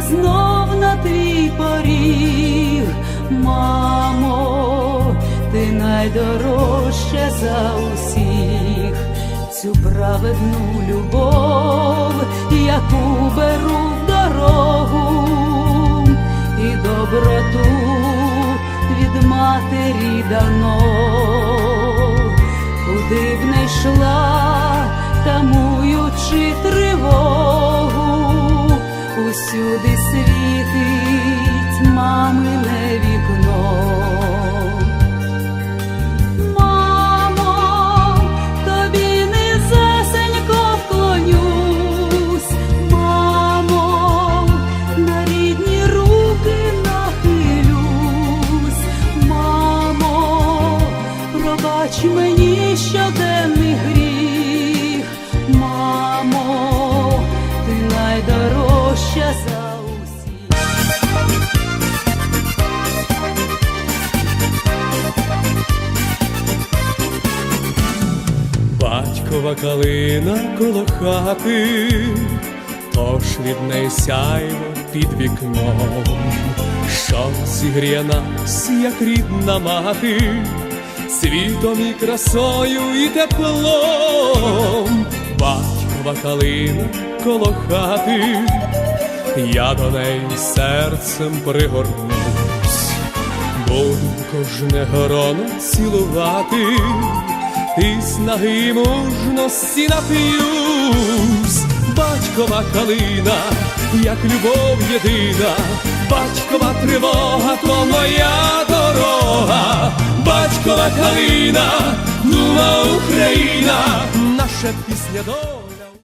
знов на твій поріг, мамо, ти найдорожча за усіх, цю праведну любов, яку беру в дорогу, і доброту від матері дано, куди б не йшла, тамуючи тривогу, пробач мені щоденний гріх, мамо, ти найдорожча за усіх. Батькова калина коло хати, тож від неї сяйво під вікном, що зігріє нас, як рідна мати, світом і красою і теплом, батькова калина коло хати, я до неї серцем пригорнусь, буду кожне гроно цілувати. І снаги мужності нап'юсь, батькова калина, як любов єдина, батькова тривога, то моя батькова калина, нова Україна, наша пісня до.